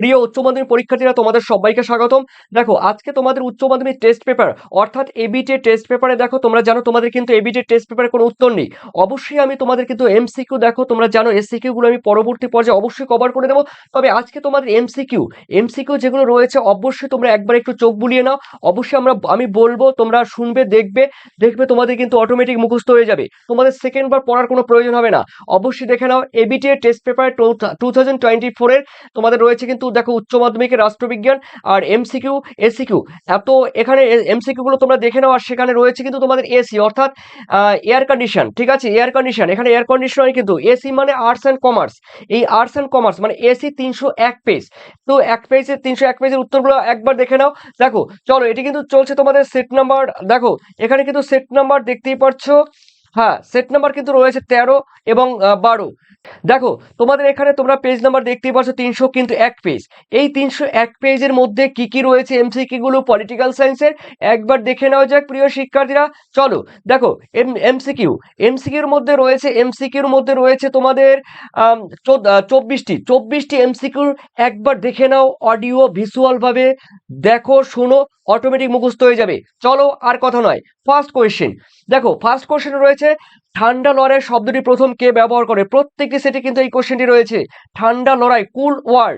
প্রিয় উচ্চ মাধ্যমিক পরীক্ষার্থীরা, তোমাদের সবাইকে স্বাগতম। দেখো, আজকে তোমাদের উচ্চ মাধ্যমিক টেস্ট পেপার অর্থাৎ এবিটি টেস্ট পেপারে দেখো, তোমরা জানো তোমাদের কিন্তু এবিটি টেস্ট পেপারে কোনো উত্তর নেই। অবশ্যই আমি তোমাদের কিন্তু এমসিকিউ দেখো, তোমরা জানো এসিকিউ গুলো আমি পরবর্তী পর্যায়ে অবশ্যই কভার করে দেবো। তবে আজকে তোমাদের এমসিকিউ এমসিকিউ যেগুলো রয়েছে, অবশ্যই তোমরা একবার একটু চোখ বুলিয়ে নাও। অবশ্যই আমরা, আমি বলব, তোমরা শুনবে, দেখবে দেখবে তোমাদের কিন্তু অটোমেটিক মুখস্থ হয়ে যাবে। তোমাদের সেকেন্ড বার পড়ার কোনো প্রয়োজন হবে না। অবশ্যই দেখে নাও এবিটি এর test paper two thousand twenty ফোরের তোমাদের রয়েছে কিন্তু দেখো উচ্চ মাধ্যমিকের রাষ্ট্রবিজ্ঞান আর এমসিকিউ এসিকিউ এত এখানে এমসিকিউ গুলো তোমরা দেখে নাও আর সেখানে রয়েছে কিন্তু তোমাদের এসি অর্থাৎ এয়ার কন্ডিশন ঠিক আছে? এয়ার কন্ডিশন এখানে এয়ার কন্ডিশন কিন্তু এসি মানে আর্টস অ্যান্ড কমার্স এই আর্টস অ্যান্ড কমার্স মানে এসি তিনশো এক পেজ তো এক পেজের তিনশো এক পেজের উত্তরগুলো একবার দেখে নাও। দেখো, চলো, এটি কিন্তু চলছে তোমাদের সেট নাম্বার দেখো, এখানে কিন্তু সেট নাম্বার দেখতেই পাচ্ছ হ্যাঁ সেট নাম্বার কিন্তু রয়েছে তেরো এবং বারো। দেখো, তোমাদের এখানে তোমরা পেজ নাম্বার দেখতেই পাচ্ছ তিনশো কিন্তু এক পেজ এই তিনশো এক পেজের মধ্যে কি কি রয়েছে এমসিকিউ গুলো পলিটিক্যাল সায়েন্সের একবার দেখে নেওয়া যাক প্রিয় শিক্ষার্থীরা। চলো, দেখো, এম এমসিকিউ এমসিকিউর মধ্যে রয়েছে এমসিকিউর মধ্যে রয়েছে তোমাদের চব্বিশটি। চব্বিশটি এমসিকিউর একবার দেখে নাও অডিও ভিজুয়াল ভাবে। দেখো, শোনো অটোমেটিক মুখস্থ হয়ে যাবে। চলো, আর কথা নয়। ফার্স্ট কোয়েশ্চেন দেখো ফার্স্ট কোয়েশ্চেন রয়েছে ঠান্ডা লড়াই শব্দটি প্রথম কে ব্যবহার করে? প্রত্যেকটি সেটি কিন্তু এই কোশ্চেনটি রয়েছে। ঠান্ডা লড়াই কুল ওয়ার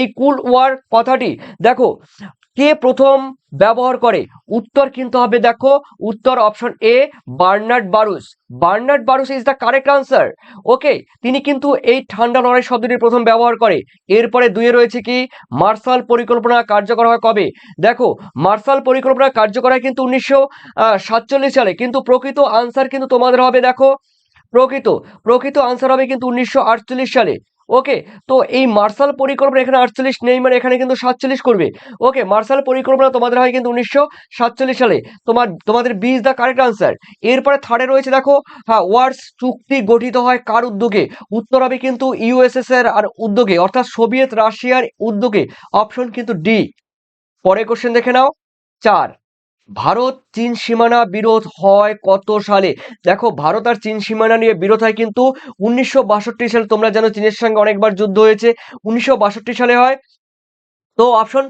এই কুল ওয়ার কথাটি, দেখো কে প্রথম ব্যবহার করে? উত্তর কিন্তু হবে দেখো, উত্তর option A Bernard Baruch. Bernard Baruch is the correct answer okay তিনি কিন্তু এই ঠান্ডা লড়াই শব্দটি প্রথম ব্যবহার করে। এরপরে দুয়ে রয়েছে কি? মার্শাল পরিকল্পনা কার্যকর হয় কবে? দেখো, মার্শাল পরিকল্পনা কার্যকর হয় কিন্তু উনিশশো সাতচল্লিশ সালে। কিন্তু প্রকৃত আনসার কিন্তু তোমাদের হবে দেখো, প্রকৃত প্রকৃত আনসার হবে কিন্তু উনিশশো আটচল্লিশ সালে। ওকে তো এই মার্শাল পরিকল্পনা এখানে আটচল্লিশ নেই মানে এখানে কিন্তু সাতচল্লিশ করবে। ওকে মার্শাল পরিকল্পনা তোমাদের হয় কিন্তু উনিশশো সাতচল্লিশ সালে। তোমার, তোমাদের B is the correct answer এরপরে থার্ডে রয়েছে দেখো হ্যাঁ ওয়ার্স চুক্তি গঠিত হয় কার উদ্যোগে? উত্তর হবে কিন্তু ইউএসএসআর আর উদ্যোগে, অর্থাৎ সোভিয়েত রাশিয়ার উদ্যোগে। অপশন কিন্তু ডি পরে কোশ্চেন দেখে নাও। চার। ভারত চীন সীমানা বিরোধ হয় কত সালে? দেখো, ভারত আর চীন সীমানা নিয়ে বিরোধ হয় কিন্তু উনিশশো বাষট্টি সালে, তোমরা জানো চীনের সঙ্গে অনেকবার যুদ্ধ হয়েছে। উনিশশো বাষট্টি সালে হয়। তো option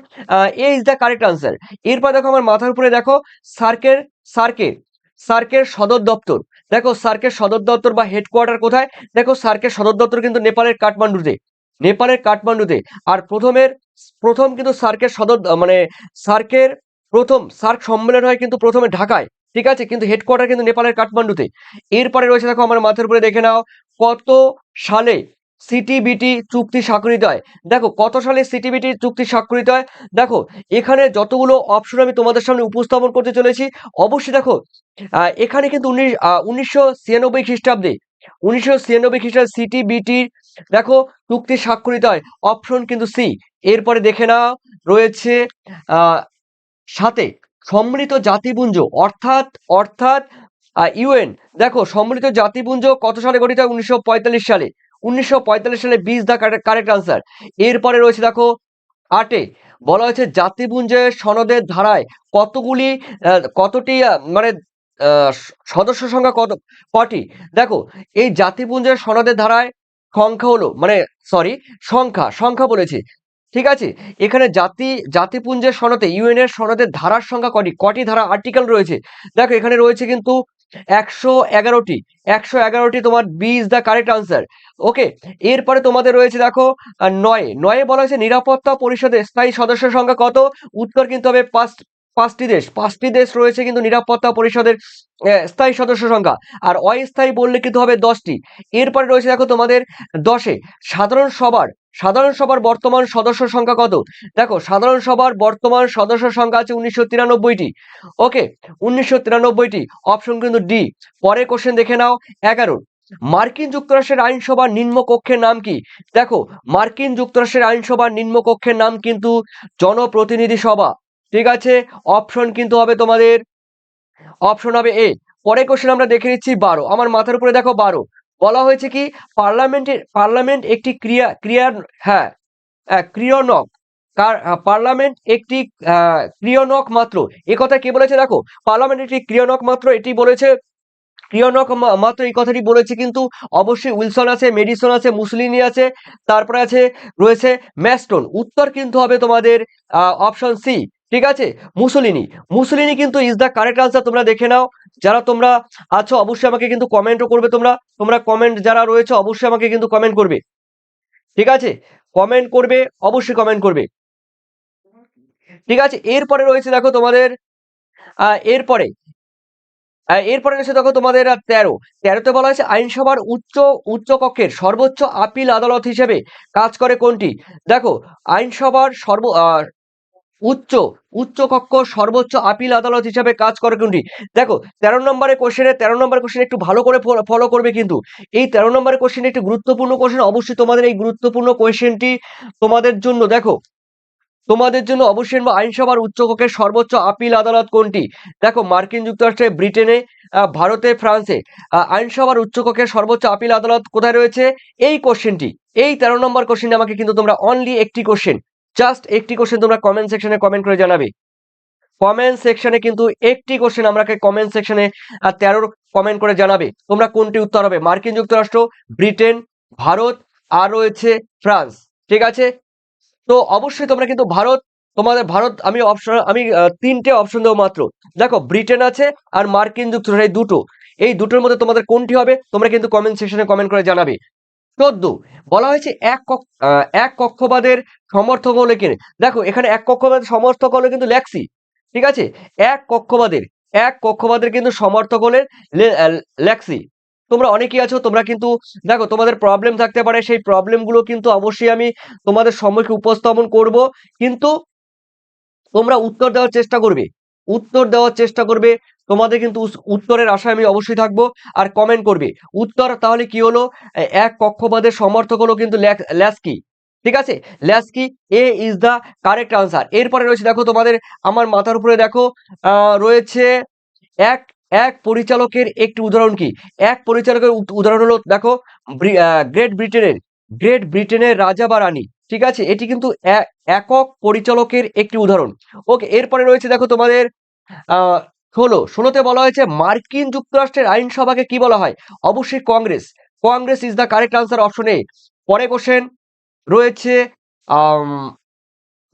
A is the correct answer এরপর দেখো আমার মাথার উপরে দেখো, সার্কের সার্কের সার্কের সদর দপ্তর। দেখো, সার্কের সদর দপ্তর বা হেডকোয়ার্টার কোথায়? দেখো, সার্কের সদর দপ্তর কিন্তু নেপালের কাঠমান্ডুতে। নেপালের কাঠমান্ডুতে। আর প্রথমের, প্রথম কিন্তু সার্কের সদর মানে সার্কের প্রথম সার্ক সম্মেলন হয় কিন্তু প্রথমে ঢাকায়, ঠিক আছে? কিন্তু হেডকোয়ার্টার কিন্তু নেপালের কাঠমান্ডুতে। এরপরে রয়েছে, দেখো, আমার মাথার উপরে দেখে নাও, কত সালে সিটিবিটি চুক্তি স্বাক্ষরিত হয়। দেখো, কত সালে সিটিবিটি চুক্তি স্বাক্ষরিত হয়? দেখো, এখানে যতগুলো অপশন আমি তোমাদের সামনে উপস্থাপন করতে চলেছি, অবশ্যই দেখো এখানে কিন্তু উনিশ উনিশশো ছিয়ানব্বই খ্রিস্টাব্দে, উনিশশো ছিয়ানব্বই খ্রিস্টাব্দে সিটিবিটির দেখো, চুক্তি স্বাক্ষরিত হয়। অপশন কিন্তু সি এরপরে দেখে নাও, রয়েছে সাথে সম্মিলিত জাতিপুঞ্জ, অর্থাৎ অর্থাৎ ইউএন, দেখো সম্মিলিত জাতিপুঞ্জ কত সালে গঠিত? হয় উনিশশো সালে। উনিশশো পঁয়তাল্লিশ সালে বিশ দ্য কারেক্ট আনসার। এরপরে রয়েছে দেখো আটে, বলা হয়েছে জাতিপুঞ্জের সনদের ধারায় কতগুলি কতটি মানে সদস্য সংখ্যা কত, কটি? দেখো এই জাতিপুঞ্জের সনদের ধারায় সংখ্যা হলো মানে সরি সংখ্যা সংখ্যা বলেছে। ঠিক আছে? এখানে জাতি, জাতিপুঞ্জের সনদে ইউএন এর সনদের ধারার সংখ্যা কটি? কটি ধারা আর্টিকেল রয়েছে? দেখো, এখানে রয়েছে কিন্তু একশো এগারোটি। একশো এগারোটি তোমার B is the correct answer okay এরপরে তোমাদের রয়েছে দেখো নয়। নয়ে বলা হয়েছে নিরাপত্তা পরিষদের স্থায়ী সদস্য সংখ্যা কত? উত্তর কিন্তু হবে পাঁচ, পাঁচটি দেশ। পাঁচটি দেশ রয়েছে কিন্তু নিরাপত্তা পরিষদের স্থায়ী সদস্য সংখ্যা। আর অস্থায়ী বললে কিন্তু হবে দশটি। এরপরে রয়েছে দেখো তোমাদের দশে, সাধারণ সবার সাধারণ সভার বর্তমান সদস্য সংখ্যা কত? দেখো, সাধারণ সভার বর্তমান সদস্য সংখ্যা আছে উনিশশো তিরানব্বইটি। ওকে, উনিশশো তিরানব্বইটি অপশন কিন্তু ডি পরের কোশ্চেন দেখে নাও, এগারো। মার্কিন যুক্তরাষ্ট্রের আইনসভার নিম্নকক্ষের নাম কি? দেখো, মার্কিন যুক্তরাষ্ট্রের আইনসভার নিম্নকক্ষের নাম কিন্তু জনপ্রতিনিধি সভা। ঠিক আছে? অপশন কিন্তু হবে তোমাদের অপশন হবে এ পরে কোশ্চেন আমরা দেখে নিচ্ছি বারো। আমার মাথার উপরে দেখো বারো। বলা হয়েছে কি, পার্লামেন্টের, পার্লামেন্ট একটি ক্রিয়া ক্রিয়ার হ্যাঁ ক্রিয়নক। কার পার্লামেন্ট একটি ক্রিয়নক মাত্র। কথা কে বলেছে দেখো, পার্লামেন্ট একটি ক্রিয়নক মাত্র, এটি বলেছে, ক্রিয়নক মাত্র এই কথাটি বলেছে কিন্তু অবশ্যই উইলসন আছে, মেডিসন আছে, মুসলিনি আছে, তারপরে আছে, রয়েছে ম্যাস্টন। উত্তর কিন্তু হবে তোমাদের অপশন সি। ঠিক আছে? মুসলিনি। মুসলিনি কিন্তু ইজ দ্য কারেক্ট আনসার তোমরা দেখে নাও। যারা তোমরা আছো, অবশ্যই আমাকে কিন্তু কমেন্টও করবে তোমরা। তোমরা কমেন্ট যারা রয়েছে, অবশ্যই আমাকে কিন্তু কমেন্ট করবে। ঠিক আছে? কমেন্ট করবে, অবশ্যই কমেন্ট করবে। ঠিক আছে? এরপরে রয়েছে দেখো তোমাদের এরপরে এরপরে রয়েছে দেখো তোমাদের তেরো। তেরোতে বলা হয়েছে, আইনসভার উচ্চ উচ্চ কক্ষের সর্বোচ্চ আপিল আদালত হিসেবে কাজ করে কোনটি? দেখো, আইনসভার সর্ব উচ্চ উচ্চ কক্ষ, সর্বোচ্চ আপিল আদালত হিসাবে কাজ করে কোনটি? দেখো, তেরো নম্বরের কোশ্চেনে তেরো নম্বর কোশ্চেন একটু ভালো করে ফলো করবে কিন্তু। এই তেরো নম্বরের কোশ্চেন একটি গুরুত্বপূর্ণ কোশ্চেন অবশ্যই তোমাদের এই গুরুত্বপূর্ণ কোশ্চেনটি তোমাদের জন্য, দেখো, তোমাদের জন্য অবশ্যই আইনসভার উচ্চকক্ষের সর্বোচ্চ আপিল আদালত কোনটি? দেখো, মার্কিন যুক্তরাষ্ট্রে, ব্রিটেনে ভারতে, ফ্রান্সে আইনসভার উচ্চকক্ষের সর্বোচ্চ আপিল আদালত কোথায় রয়েছে? এই কোশ্চেনটি এই তেরো নম্বর কোশ্চেন আমাকে কিন্তু তোমরা অনলি একটি কোশ্চেন জাস্ট একটি কোশ্চেন তোমরা কমেন্ট সেকশনে কমেন্ট করে জানাবে। কমেন্ট সেকশনে কিন্তু একটি কোশ্চেন আমাকে কমেন্ট সেকশনে তেরোর কমেন্ট করে জানাবে। তোমরা কোনটি উত্তর হবে? মার্কিন যুক্তরাষ্ট্র, ব্রিটেন, ভারত, আর রয়েছে ফ্রান্স। ঠিক আছে? তো অবশ্যই তোমরা কিন্তু ভারত, তোমাদের ভারত, আমি অপশন আমি তিনটে অপশন দেবো মাত্র। দেখো, ব্রিটেন আছে আর মার্কিন যুক্তরাষ্ট্র, এই দুটো। এই দুটোর মধ্যে তোমাদের কোনটি হবে? তোমরা কিন্তু কমেন্ট সেকশনে কমেন্ট করে জানাবে। চোদ্দ। বলা হয়েছে এক এক কক্ষবাদের সমর্থক হলে কিনে দেখো, এখানে এক কক্ষবাদের সমর্থক হলে কিন্তু ল্যাক্সি ঠিক আছে? এক কক্ষবাদের এক কক্ষবাদের কিন্তু সমর্থক হলে ল্যাক্সি তোমরা অনেকেই আছো, তোমরা কিন্তু, দেখো, তোমাদের প্রবলেম থাকতে পারে, সেই প্রবলেমগুলো কিন্তু অবশ্যই আমি তোমাদের সম্মুখে উপস্থাপন করব। কিন্তু তোমরা উত্তর দেওয়ার চেষ্টা করবে, উত্তর দেওয়ার চেষ্টা করবে তোমাদের কিন্তু উত্তরের আশায় আমি অবশ্যই থাকব। আর কমেন্ট করবে, উত্তর তাহলে কি হলো? এক কক্ষবাদের সমর্থক হলো কিন্তু ল্যাস্কি। ঠিক আছে? Laski, A is the correct answer এরপরে রয়েছে, দেখো তোমাদের, আমার মাথার উপরে দেখো রয়েছে এক এক পরিচালকের একটি উদাহরণ কি? এক পরিচালকের উদাহরণ হলো, দেখো গ্রেট ব্রিটেনের গ্রেট ব্রিটেনের রাজা বা রানী। ঠিক আছে? এটি কিন্তু একক পরিচালকের একটি উদাহরণ। ওকে এরপরে রয়েছে, দেখো তোমাদের ষোলো ষোলোতে বলা হয়েছে মার্কিন যুক্তরাষ্ট্রের আইনসভাকে কি বলা হয়? অবশ্যই Congress. Congress is the correct answer option A পরে কোশ্চেন রয়েছে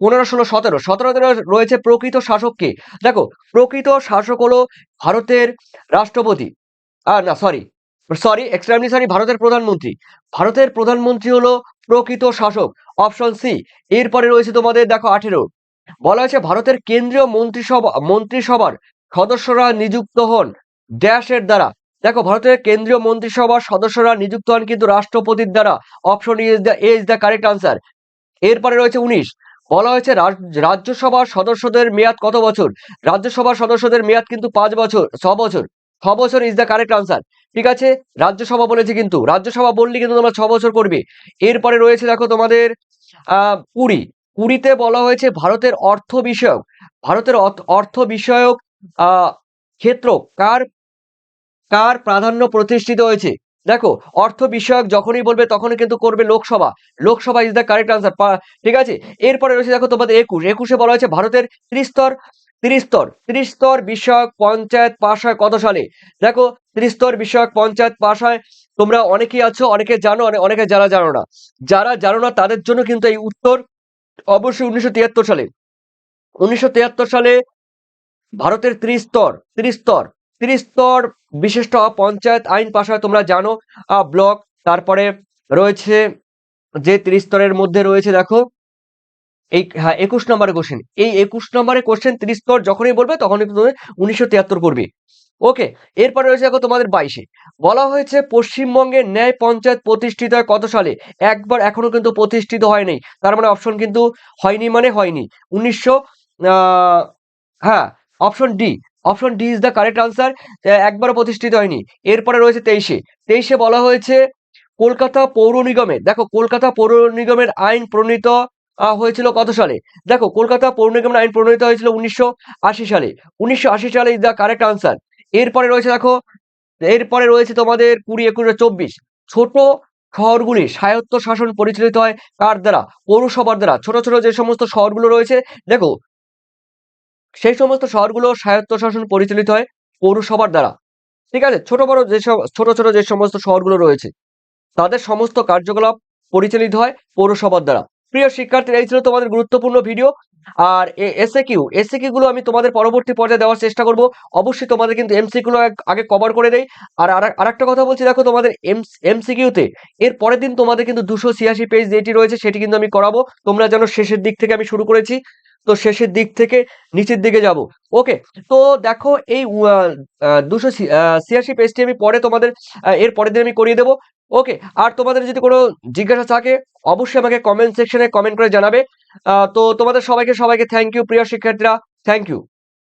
পনেরো, ষোলো, সতেরো। সতেরোতে রয়ে- রয়েছে প্রকৃত শাসককে দেখো, প্রকৃত শাসক হলো ভারতের রাষ্ট্রপতি। আর না সরি সরি এক্সট্রিমলি সরি ভারতের প্রধানমন্ত্রী। ভারতের প্রধানমন্ত্রী হলো প্রকৃত শাসক অপশন সি এরপরে রয়েছে তোমাদের, দেখো, আঠেরো। বলা হয়েছে ভারতের কেন্দ্রীয় মন্ত্রিসভা, মন্ত্রিসভার সদস্যরা নিযুক্ত হন। ড্যাশের দ্বারা। দেখো, ভারতের কেন্দ্রীয় মন্ত্রিসভার সদস্যরা নিযুক্ত হন কিন্তু রাষ্ট্রপতির দ্বারা। Option is the A is the correct answer এরপরে রয়েছে উনিশ। বলা হয়েছে রাজ- রাজ্যসভার সদস্যদের মেয়াদ কত বছর? রাজ্যসভার সদস্যদের মেয়াদ কিন্তু পাঁচ বছর, ছ বছর। ছ বছর ইজ দ্য কারেক্ট আনসার ঠিক আছে? রাজ্যসভা বলেছে কিন্তু, রাজ্যসভা বললে কিন্তু তোমরা ছ বছর করবে। এরপরে রয়েছে দেখো তোমাদের কুড়ি। কুড়িতে বলা হয়েছে ভারতের অর্থ বিষয়ক। ভারতের অর্থ- বিষয়ক ক্ষেত্র কার কার প্রাধান্য প্রতিষ্ঠিত হয়েছে? দেখো, অর্থ বিষয়ক যখনই বলবে তখনই কিন্তু করবে Lok Sabha. Lok Sabha is the correct answer ঠিক আছে? এরপরে রয়েছে দেখো তোমাদের একুশ। একুশে বলা হয়েছে ভারতের ত্রিস্তর ত্রিস্তর ত্রিস্তর বিষয়ক পঞ্চায়েত পাশ হয় কত সালে? দেখো, ত্রিস্তর বিষয়ক পঞ্চায়েত পাশ হয়, তোমরা অনেকেই আছো, অনেকে জানো অনেকে যারা জানো না। যারা জানো না তাদের জন্য কিন্তু এই উত্তর অবশ্যই উনিশশো তিয়াত্তর সালে। উনিশশো তিয়াত্তর সালে ভারতের ত্রিস্তর ত্রিস্তর ত্রিস্তর বিশিষ্ট পঞ্চায়েত আইন পাশ হয় তোমরা জানো ব্লক, তারপরে রয়েছে যে ত্রিস্তরের মধ্যে রয়েছে, দেখো এই হ্যাঁ একুশ নম্বরের কোশ্চেন এই একুশ নম্বরের কোশ্চেন ত্রিস্তর যখনই বলবে, তখনই তুমি উনিশশো তিয়াত্তর করবে। ওকে এরপরে রয়েছে দেখো তোমাদের বাইশে, বলা হয়েছে পশ্চিমবঙ্গের ন্যায় পঞ্চায়েত প্রতিষ্ঠিত হয় কত সালে? একবার এখনও কিন্তু প্রতিষ্ঠিত হয়নি তার মানে অপশন কিন্তু হয়নি মানে হয়নি। উনিশশো হ্যাঁ option D option D is the correct answer একবারও প্রতিষ্ঠিত হয়নি। এরপরে রয়েছে তেইশে। তেইশে বলা হয়েছে, কলকাতা পৌর নিগমের দেখো কলকাতা পৌর নিগমের আইন প্রণীত হয়েছিল কত সালে? দেখো কলকাতা পৌর নিগমের আইন প্রণীত হয়েছিল উনিশশো আশি সালে। উনিশশো আশি সালে ইজ দ্য কারেক্ট আনসার এরপরে রয়েছে দেখো, এরপরে রয়েছে তোমাদের কুড়ি, একুশ, চব্বিশ। ছোট শহরগুলি, স্বায়ত্ত শাসন পরিচালিত হয় কার দ্বারা? পৌরসভার দ্বারা। ছোট ছোট যে সমস্ত শহরগুলো রয়েছে, দেখো সেই সমস্ত শহরগুলো স্বায়ত্তশাসন পরিচালিত হয় পৌরসভার দ্বারা। ঠিক আছে? ছোট বড় যেসব ছোট ছোট যে সমস্ত শহরগুলো রয়েছে, তাদের সমস্ত কার্যকলাপ পরিচালিত হয় পৌরসভার দ্বারা। প্রিয় শিক্ষার্থীরা, এই ছিল তোমাদের গুরুত্বপূর্ণ ভিডিও। আর এসএ কিউ এসএ কিউ গুলো আমি তোমাদের পরবর্তী পর্যায়ে দেওয়ার চেষ্টা করব। অবশ্যই তোমাদের কিন্তু এমসি গুলো আগে কভার করে দেই। আর আর- আরেকটা কথা বলছি, দেখো তোমাদের এমসিকিউতে এর পরের দিন তোমাদের কিন্তু দুশো ছিয়াশি পেজ যেটি রয়েছে সেটি কিন্তু আমি করাবো। তোমরা যেন শেষের দিক থেকে আমি শুরু করেছি। তো শেষের দিক থেকে নিচের দিকে যাব। ওকে তো দেখো এই দুশো ছিয়াশি পেজটি আমি পরে তোমাদের এর পরের দিন আমি করিয়ে দেবো। ওকে আর তোমাদের যদি কোনো জিজ্ঞাসা থাকে, অবশ্যই আমাকে কমেন্ট সেকশনে কমেন্ট করে জানাবে। তো তোমাদের সবাইকে সবাইকে থ্যাংক ইউ প্রিয় শিক্ষার্থীরা থ্যাংক ইউ